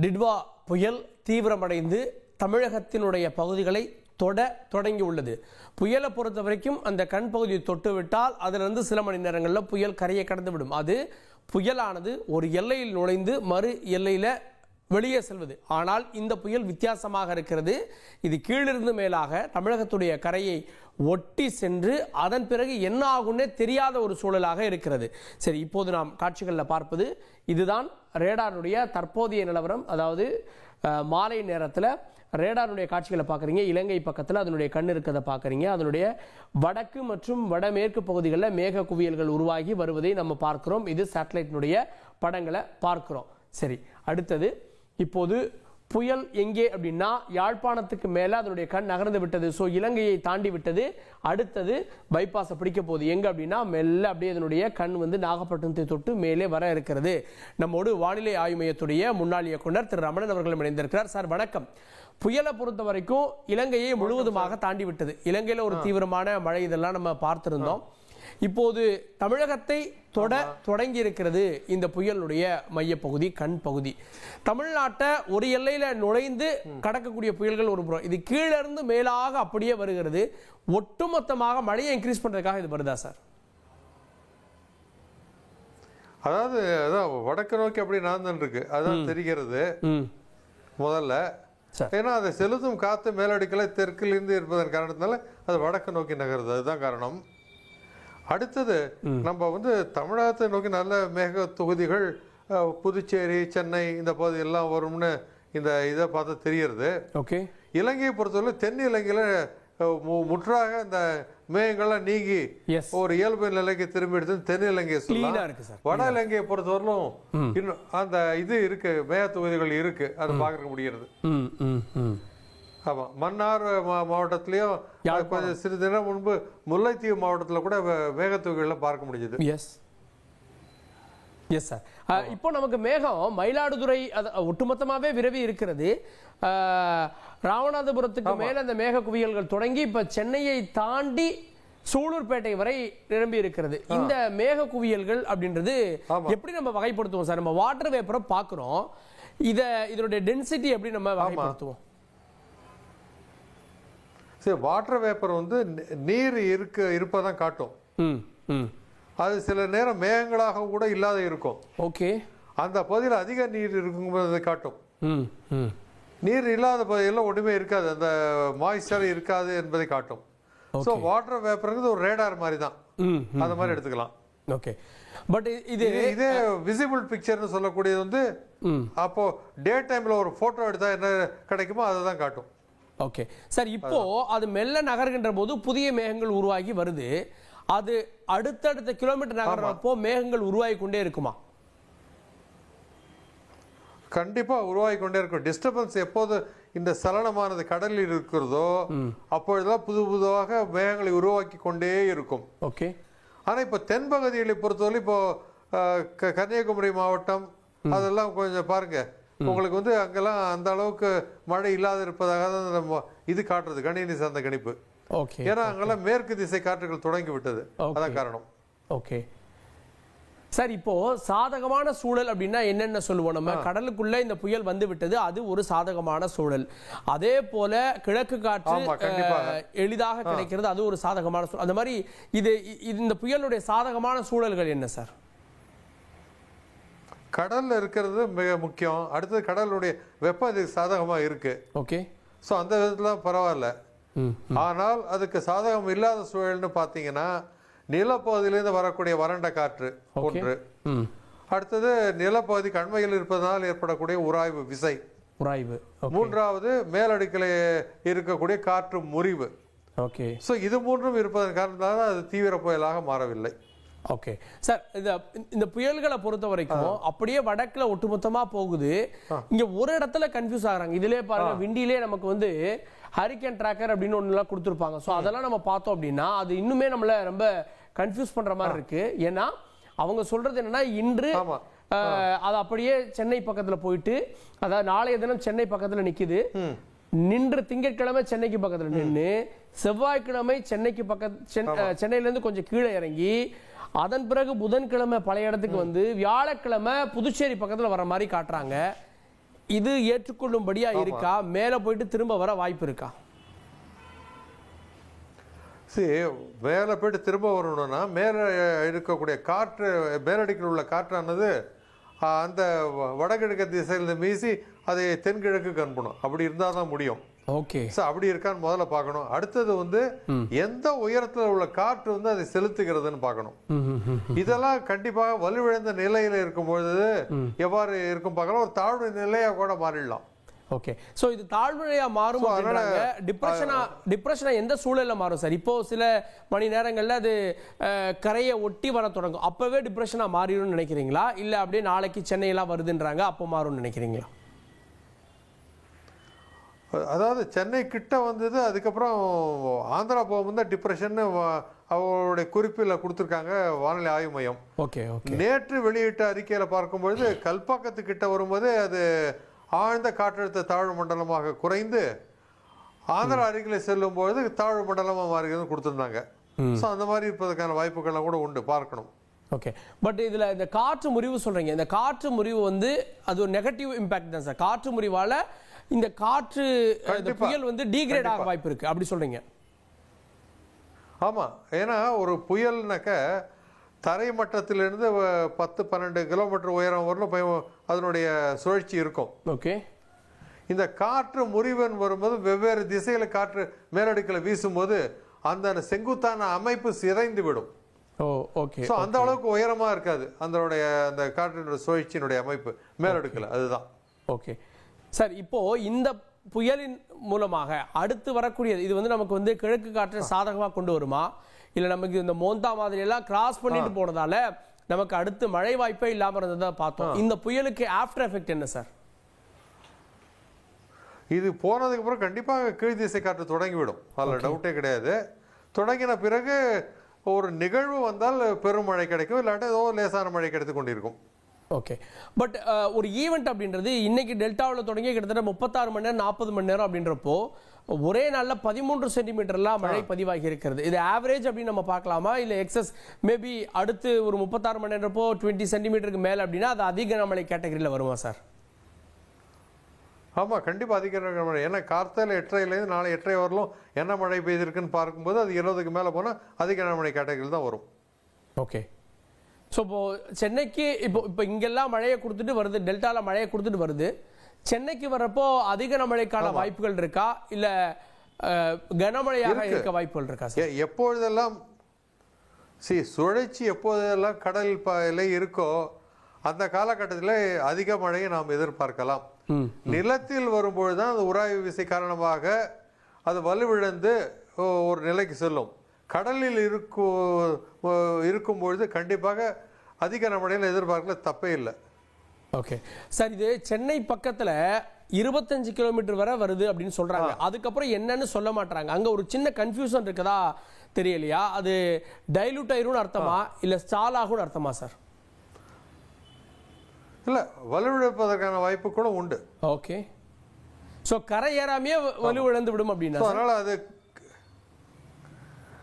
டிட்வா புயல் தீவிரமடைந்து தமிழகத்தினுடைய பகுதிகளை தொட தொடங்கி உள்ளது புயலை பொறுத்த வரைக்கும் அந்த கண் பகுதியை தொட்டுவிட்டால் அதிலிருந்து சில மணி நேரங்களில் புயல் கரையை கடந்து விடும். அது புயலானது ஒரு எல்லையில் நுழைந்து மறு எல்லையில் வெளியே செல்வது. ஆனால் இந்த புயல் வித்தியாசமாக இருக்கிறது. இது கீழிருந்து மேலாக தமிழகத்துடைய கரையை ஒட்டி சென்று அதன் பிறகு என்ன ஆகும்னே தெரியாத ஒரு சூழலாக இருக்கிறது. சரி இப்போது நாம் காட்சிகளில் பார்ப்பது இதுதான் ரேடாருடைய தற்போதைய நிலவரம். அதாவது மாலை நேரத்தில் ரேடாருடைய காட்சிகளை பார்க்குறீங்க. இலங்கை பக்கத்தில் அதனுடைய கண் இருக்கிறத பார்க்குறீங்க. அதனுடைய வடக்கு மற்றும் வடமேற்கு பகுதிகளில் மேக குவியல்கள் உருவாகி வருவதை நம்ம பார்க்குறோம். இது சேட்டலைட்டினுடைய படங்களை பார்க்குறோம். சரி அடுத்தது இப்போது புயல் எங்கே அப்படின்னா யாழ்ப்பாணத்துக்கு மேலே அதனுடைய கண் நகர்ந்து விட்டது. ஸோ இலங்கையை தாண்டி விட்டது. அடுத்தது பைபாஸை பிடிக்க போகுது. எங்க அப்படின்னா மெல்ல அப்படியே அதனுடைய கண் வந்து நாகப்பட்டினத்தை தொட்டு மேலே வர இருக்கிறது. நம்மோடு வானிலை ஆய்வு மையத்துடைய முன்னாள் இயக்குனர் திரு ரமணன் அவர்களும் இணைந்திருக்கிறார். சார் வணக்கம். புயலை பொறுத்த வரைக்கும் இலங்கையை முழுவதுமாக தாண்டி விட்டது. இலங்கையில் ஒரு தீவிரமான மழை இதெல்லாம் நம்ம பார்த்திருந்தோம். இப்போது தமிழகத்தை தொட தொடங்கி இருக்கிறது இந்த புயலுடைய மையப்பகுதி கண் பகுதி. தமிழ்நாட்டை ஒரு எல்லையில நுழைந்து கடக்கக்கூடிய புயல்கள் ஒரு புறம். இது கீழே இருந்து மேலாக அப்படியே வருகிறது. ஒட்டுமொத்தமாக மழையை இன்க்ரீஸ் பண்றதுக்காக இது வருதா சார்? அதாவது அதான் வடக்கு நோக்கி அப்படி நடந்துட்டு இருக்கு அதான் தெரிகிறது. முதல்ல. ஏன்னா அதை செலுத்தும் காத்து மேலடிக்கலை தெற்கிலிருந்து இருப்பதன் காரணத்தினால அது வடக்கு நோக்கி நகருது. அதுதான் காரணம். அடுத்தது நம்ம வந்து தமிழகத்தை நோக்கி நல்ல மேக தொகுதிகள் புதுச்சேரி சென்னை இந்த பகுதியெல்லாம் வரும்னு இந்த இதை பார்த்தா தெரியறது ஓகே. இலங்கையை பொறுத்தவரை தென் இலங்கையில் முற்றாக இந்த மேகங்கள்லாம் நீங்கி ஒரு இயல்பு நிலைக்கு திரும்பி எடுத்து தென் சொல்லலாம். சார். வட இலங்கையை பொறுத்தவரையிலும் இன்னும் அந்த இது இருக்கு மேக தொகுதிகள் இருக்கு அதை பார்க்க முடிகிறது. ம் ம் ம் ஆமா மன்னார் மாவட்டத்திலயும் கொஞ்சம் சிறிது நேரம் முன்பு முல்லைத்தீவு மாவட்டத்தில் கூட மேகத்தொகைகள்லாம் பார்க்க முடிஞ்சது. எஸ் எஸ் சார் இப்போ நமக்கு மேகம் மயிலாடுதுறை அது ஒட்டுமொத்தமாகவே விரவி இருக்கிறது. ராமநாதபுரத்துக்கு மேல அந்த மேக குவியல்கள் தொடங்கி இப்ப சென்னையை தாண்டி சூலூர்பேட்டை வரை நிரம்பி இருக்கிறது. இந்த மேக குவியல்கள் அப்படின்றது. எப்படி நம்ம வகைப்படுத்துவோம் சார் நம்ம வாட்டர் வேப்பரை பார்க்குறோம். இத இதனுடைய டென்சிட்டி எப்படி நம்ம வகைப்படுத்துவோம்? சரி வாட்டர் வேப்பர் வந்து நீர் இருக்க இருப்பதான் காட்டும். அது சில நேரம் மேகங்களாக கூட இல்லாத இருக்கும். ஓகே. அந்த பகுதியில் அதிக நீர் இருக்கும்போது காட்டும். ம் ம். நீர் இல்லாத பகுதியில் ஒன்றுமே இருக்காது. அந்த மாய்ஸ்சர் இருக்காது என்பதை காட்டும். ஸோ வாட்டர் வேப்பருங்கிறது ஒரு ரேடார் மாதிரி தான் அந்த மாதிரி எடுத்துக்கலாம். ஓகே. பட் இது இது- விசிபிள் பிக்சர்னு சொல்லக்கூடியது வந்து அப்போ டே டைம்ல ஒரு போட்டோ எடுத்தா என்ன கிடைக்குமோ அதை தான் காட்டும். ஓகே சார் இப்போ அது மெல்ல நகர்கின்ற போது புதிய மேகங்கள் உருவாகி வருது. அது அடுத்தடுத்த கிலோமீட்டர் நகர்றப்போ மேகங்கள் உருவாகி கொண்டே இருக்குமா? கண்டிப்பா உருவாகி கொண்டே இருக்கும். டிஸ்டர்பன்ஸ் எப்போது இந்த சலனமானது கடலில் இருக்கிறதோ அப்பொழுதெல்லாம் புது புதுவாக மேகங்களை உருவாக்கி கொண்டே இருக்கும். ஓகே ஆனா இப்போ தென்பகுதிகளை பொறுத்தவரை இப்போ கன்னியாகுமரி மாவட்டம் அதெல்லாம் கொஞ்சம் பாருங்க. உங்களுக்கு வந்து அங்கெல்லாம் அந்த அளவுக்கு மழை இல்லாத இருப்பதாக தான் நம்ம இது காட்டுறது கணினி சார்ந்த கணிப்பு. ஓகே. ஏன்னா அங்கெல்லாம் மேற்கு திசை காற்றுகள் தொடங்கி விட்டது. அதான் காரணம். ஓகே. சார் இப்போ சாதகமான சூழல் அப்படின்னா என்னென்ன சொல்லுவோம் நம்ம? கடலுக்குள்ள இந்த புயல் வந்து விட்டது அது ஒரு சாதகமான சூழல். அதே போல கிழக்கு காற்று எளிதாக கிடைக்கிறது அது ஒரு சாதகமான சூழல். அந்த மாதிரி இது இந்த புயலுடைய சாதகமான சூழல்கள் என்ன சார்? கடல்ல இருக்கிறது மிக முக்கியம். அடுத்தது கடலுடைய வெப்பம் இதுக்கு சாதகமா இருக்கு. ஓகே. ஸோ அந்த விதத்துல பரவாயில்ல. ஆனால் அதுக்கு சாதகம் இல்லாத சூழல்னு பார்த்தீங்கன்னா நிலப்பகுதியிலிருந்து வரக்கூடிய வறண்ட காற்று ஒன்று. அடுத்தது நிலப்பகுதி கண்மையில் இருப்பதனால் ஏற்படக்கூடிய உராய்வு விசை. உராய்வு. மூன்றாவது மேலடுக்கில் இருக்கக்கூடிய காற்று முறிவு. ஓகே. ஸோ இது மூன்றும் இருப்பதன் காரணத்தால் அது தீவிர புயலாக மாறவில்லை. ஓகே சார் இந்த இந்த புயல்களை பொறுத்த வரைக்கும் அப்படியே வடக்குல ஒட்டுமொத்தமா போகுது. இங்க ஒரு இடத்துல கன்ஃபியூஸ் ஆகுறாங்க. இதுலயே பாருங்க விண்டிலே நமக்கு வந்து ஹரிக்கன் ட்ராக்கர் அப்படின்னு எல்லாம் கொடுத்துருப்பாங்க. ஸோ அதெல்லாம் நம்ம பார்த்தோம் அப்படின்னா அது இன்னுமே நம்மள ரொம்ப கன்ஃபியூஸ் பண்ற மாதிரி இருக்கு. ஏன்னா அவங்க சொல்றது என்னன்னா இன்று அது அப்படியே சென்னை பக்கத்துல போயிட்டு அதாவது நாளைய தினம் சென்னை பக்கத்துல நிக்குது. நின்று திங்கட்கிழமை சென்னைக்கு பக்கத்துல நின்று செவ்வாய்க்கிழமை சென்னைக்கு பக்கத்து சென்னையில இருந்து கொஞ்சம் கீழே இறங்கி அதன் பிறகு புதன்கிழமை பழைய இடத்துக்கு வந்து வியாழக்கிழமை புதுச்சேரி பக்கத்துல வர மாதிரி காட்டுறாங்க. இது ஏற்றுக்கொள்ளும்படியா இருக்கா? மேல போயிட்டு திரும்ப வர வாய்ப்பு இருக்கா? சரி மேலே போயிட்டு திரும்ப வரணும்னா மேலே இருக்கக்கூடிய காற்று மேலடிக்கில் உள்ள காற்றானது அந்த வடகிழக்கு திசையிலிருந்து மீசி அதை தென்கிழக்குக்கு அனுப்பணும் அப்படி இருந்தால் தான் முடியும். ஓகே. ஸோ அப்படி இருக்கான்னு முதல்ல பார்க்கணும். அடுத்தது வந்து எந்த உயரத்தில் உள்ள காற்று வந்து அதை செலுத்துகிறதுன்னு பார்க்கணும். இதெல்லாம் கண்டிப்பாக வலுவிழந்த நிலையில இருக்கும் பொழுது எவ்வாறு இருக்கும் பார்க்கலாம். ஒரு தாழ்வு நிலையா கூட மாறிடலாம். ஓகே. சோ இது தாழ்வுநிலையா மாறும் டிப்ரெஷனா டிப்ரெஷனா எந்த சூழல்ல மாறும் சார்? இப்போ சில மணி நேரங்கள்ல அது கரையை ஒட்டி வர தொடங்கும். அப்பவே டிப்ரெஷனா மாறிடும்னு நினைக்கிறீங்களா? இல்ல அப்படியே நாளைக்கு சென்னையெல்லாம் வருதுன்றாங்க அப்போ மாறும்னு நினைக்கிறீங்களா? அதாவது சென்னை கிட்ட வந்தது அதுக்கப்புறம் ஆந்திரா போகும்போது டிப்ரெஷன் அவருடைய குறிப்பில் கொடுத்துருக்காங்க வானிலை ஆய்வு மையம். Okay okay. நேற்று வெளியிட்ட அறிக்கையில பார்க்கும்பொழுது கல்பாக்கத்து கிட்ட வரும்போது அது ஆழ்ந்த காற்றழுத்த தாழ்வு மண்டலமாக குறைந்து ஆந்திரா அருகில் செல்லும் பொழுது தாழ்வு மண்டலமாக மாறுகிறது கொடுத்துருந்தாங்க. ஸோ அந்த மாதிரி இருப்பதற்கான வாய்ப்புகள்லாம் கூட உண்டு பார்க்கணும். ஓகே. பட் இதுல இந்த காற்று முறிவு சொல்றீங்க. இந்த காற்று முறிவு வந்து அது ஒரு நெகட்டிவ் இம்பாக்ட் தான் சார். காற்று முறிவால இந்த காற்று. புயல் வந்து டீக்ரேட் ஆக வாய்ப்பு இருக்கு அப்படி சொல்றீங்க. ஆமா. ஏன்னா ஒரு புயல்னாக்க தரை மட்டத்திலிருந்து பத்து பன்னெண்டு கிலோமீட்டர் உயரம் வரலும் போய் அதனுடைய சுழற்சி இருக்கும். ஓகே. இந்த காற்று முறிவன் வரும்போது வெவ்வேறு திசையில காற்று மேலடுக்கில் வீசும்போது அந்த செங்குத்தான அமைப்பு சிதைந்து விடும். ஓ ஓகே ஸோ அந்த அளவுக்கு உயரமா இருக்காது. அதனுடைய அந்த காற்றினுடைய சுழற்சியினுடைய அமைப்பு மேலடுக்கல. அதுதான். ஓகே. சார் இப்போ இந்த புயலின் மூலமாக அடுத்து வரக்கூடிய இது வந்து நமக்கு வந்து கிழக்கு காற்றை சாதகமா கொண்டு வருமா? இல்ல நமக்கு இந்த மோந்தா மாதிரி எல்லாம் கிராஸ் பண்ணிட்டு போனதால நமக்கு அடுத்து மழை வாய்ப்பே இல்லாம இருந்ததை பார்த்தோம். இந்த புயலுக்கு ஆஃப்டர் எஃபெக்ட் என்ன சார்? இது போனதுக்கு அப்புறம் கண்டிப்பாக கீழ் திசை காற்று தொடங்கிவிடும். அதில் டவுட்டே கிடையாது. தொடங்கின பிறகு ஒரு நிகழ்வு வந்தால் பெருமழை கிடைக்கும் இல்லாட்டி ஏதோ லேசான மழை கிடைத்து கொண்டிருக்கும். ஓகே பட் ஒரு ஈவெண்ட் அப்படின்றது இன்னைக்கு டெல்டாவில் தொடங்கி கிட்டத்தட்ட முப்பத்தாறு மணி நேரம் நாற்பது மணி நேரம் அப்படின்றப்போ ஒரே நாள்ல பதிமூன்று சென்டிமீட்டர்லாம் மழை பதிவாகி இருக்கிறது. இது ஆவரேஜ் அப்படின்னு நம்ம பார்க்கலாமா? இல்லை எக்ஸஸ் மேபி அடுத்து ஒரு முப்பத்தாறு மணி நேரப்போ டுவெண்ட்டி சென்டிமீட்டருக்கு மேலே அப்படின்னா அது அதிக மழை கேட்டகரியில் வருமா சார்? ஆமா கண்டிப்பா அதிக நேரம் மழை ஏன்னா கார்த்தால எட்டரைலேருந்து நாளை எட்டரை வரலும் என்ன மழை பெய்திருக்குன்னு பார்க்கும்போது அது இருபதுக்கு மேலே போனால் அதிக மழை கேட்டகரியில் தான் வரும். ஓகே ஸோ இப்போ சென்னைக்கு இப்போ இப்போ இங்கெல்லாம் மழையை கொடுத்துட்டு வருது டெல்டால மழையை கொடுத்துட்டு வருது. சென்னைக்கு வர்றப்போ அதிக மழைக்கான வாய்ப்புகள் இருக்கா? இல்ல கனமழையாக இருக்கு. வாய்ப்புகள் இருக்கா சார்? எப்பொழுதெல்லாம் சி சுழற்சி எப்போதெல்லாம் கடல் பலை இருக்கோ அந்த காலகட்டத்தில் அதிக மழையை நாம் எதிர்பார்க்கலாம். நிலத்தில் வரும்பொழுது தான் அந்த உராய்வு விசை காரணமாக அது வலுவிழந்து ஒரு நிலைக்கு செல்லும். கடலில் இருக்கும் இருக்கும் பொழுது கண்டிப்பாக அதிக மழையில் எதிர்பார்க்கல தப்பே இல்லை. ஓகே சார் இது சென்னை பக்கத்துல இருபத்தஞ்சு கிலோமீட்டர் வரை வருது அப்படின்னு சொல்றாங்க. அதுக்கப்புறம் என்னன்னு சொல்ல மாட்டாங்க அங்க ஒரு சின்ன கன்ஃபியூஷன் இருக்குதா தெரியலையா? அது டைலூட் ஆயிரும்னு அர்த்தமா? இல்ல ஸ்டால் ஆகும்னு அர்த்தமா சார் இல்லை வலுவிழப்பதற்கான வாய்ப்பு கூட உண்டு. ஓகே ஸோ கரை ஏறாமையே வலுவிழந்து விடும் அப்படின்னா அதனால் அது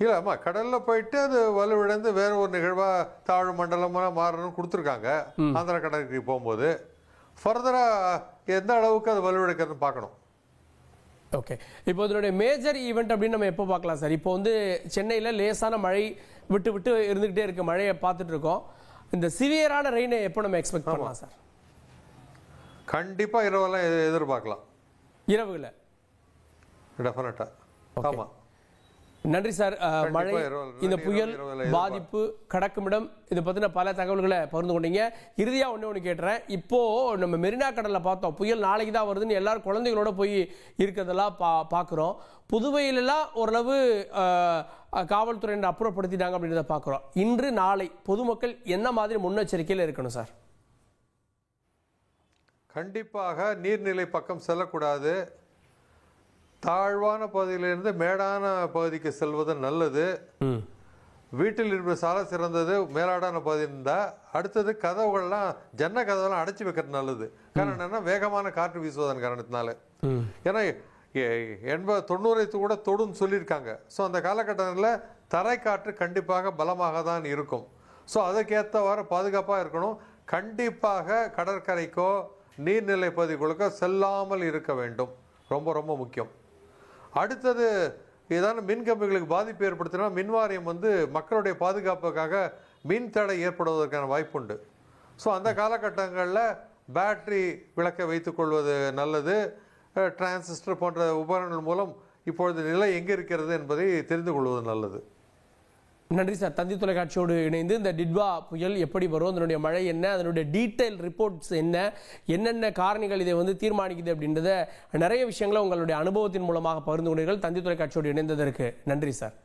இல்லை ஆமா கடலில் போயிட்டு அது வலுவிழந்து வேற ஒரு நிகழ்வாக தாழ்வு மண்டலமாக மாறணும்னு கொடுத்துருக்காங்க. ஆந்திர கடலுக்கு போகும்போது. ஃபர்தராக எந்த அளவுக்கு அது வலுவிழக்கிறதுன்னு பார்க்கணும். ஓகே இப்போ இதனுடைய மேஜர் ஈவெண்ட் அப்படின்னு நம்ம எப்போ பார்க்கலாம் சார் இப்போ வந்து சென்னையில் லேசான மழை விட்டு விட்டு இருந்துகிட்டே இருக்க. மழையை பார்த்துட்டு இருக்கோம். இந்த சிவியரான ரெயினை எப்போ நம்ம எக்ஸ்பெக்ட் பண்ணலாம் சார் கண்டிப்பாக இரவெல்லாம் எதிர்பார்க்கலாம். இரவுல டெஃபினட்டாக ஆமாம் நன்றி சார். மழை இந்த புயல். பாதிப்பு கடக்குமிடம் இதை பற்றின பல தகவல்களை பகிர்ந்து கொண்டீங்க. இறுதியாக ஒன்று ஒன்று கேட்டுறேன். இப்போ நம்ம மெரினா கடலில் பார்த்தோம். புயல் நாளைக்கு தான் வருதுன்னு எல்லாரும் குழந்தைகளோட போய் இருக்கிறதெல்லாம் பா பார்க்குறோம் புதுவையிலலாம் ஓரளவு காவல்துறையினர் அப்புறப்படுத்திட்டாங்க அப்படின்றத பார்க்குறோம் இன்று நாளை பொதுமக்கள் என்ன மாதிரி முன்னெச்சரிக்கையில் இருக்கணும் சார்? கண்டிப்பாக நீர்நிலை பக்கம் செல்லக்கூடாது. தாழ்வான பகுதியிலிருந்து மேடான பகுதிக்கு செல்வது நல்லது. வீட்டில் இருப்பது சால சிறந்தது மேலாடான பகுதி இருந்தால் அடுத்தது கதவுகள்லாம் ஜன்ன கதவெல்லாம் அடைச்சி வைக்கிறது நல்லது. காரணம் என்னன்னா வேகமான காற்று வீசுவதன் காரணத்தினால. ஏன்னா எண்பது தொண்ணூறை கூட தொடுன்னு சொல்லியிருக்காங்க. ஸோ அந்த காலகட்டத்தில் தரைக்காற்று கண்டிப்பாக பலமாக தான் இருக்கும். ஸோ அதுக்கேற்றவாறு பாதுகாப்பாக இருக்கணும். கண்டிப்பாக கடற்கரைக்கோ நீர்நிலை பகுதிகளுக்கு செல்லாமல் இருக்க வேண்டும். ரொம்ப ரொம்ப முக்கியம். அடுத்தது ஏதாவது மின் கம்பிகளுக்கு பாதிப்பு ஏற்படுத்தினா மின் வாரியம் வந்து மக்களுடைய பாதுகாப்புக்காக மின் தடை ஏற்படுவதற்கான வாய்ப்புண்டு. ஸோ அந்த காலகட்டங்களில் பேட்டரி விளக்கை வைத்துக்கொள்வது நல்லது. டிரான்சிஸ்டர் போன்ற உபகரணங்கள் மூலம் இப்பொழுது நிலை எங்கே இருக்கிறது என்பதை தெரிந்து கொள்வது நல்லது. நன்றி சார். தந்தி தொலைக்காட்சியோடு இணைந்து இந்த டிட்வா புயல் எப்படி வரும் அதனுடைய மழை என்ன அதனுடைய டீட்டெயில் ரிப்போர்ட்ஸ் என்ன என்னென்ன காரணிகள் இதை வந்து தீர்மானிக்குது அப்படின்றத நிறைய விஷயங்களை உங்களுடைய அனுபவத்தின் மூலமாக பகிர்ந்து கொண்டீர்கள். தந்தி தொலைக்காட்சியோடு இணைந்ததற்கு நன்றி சார்.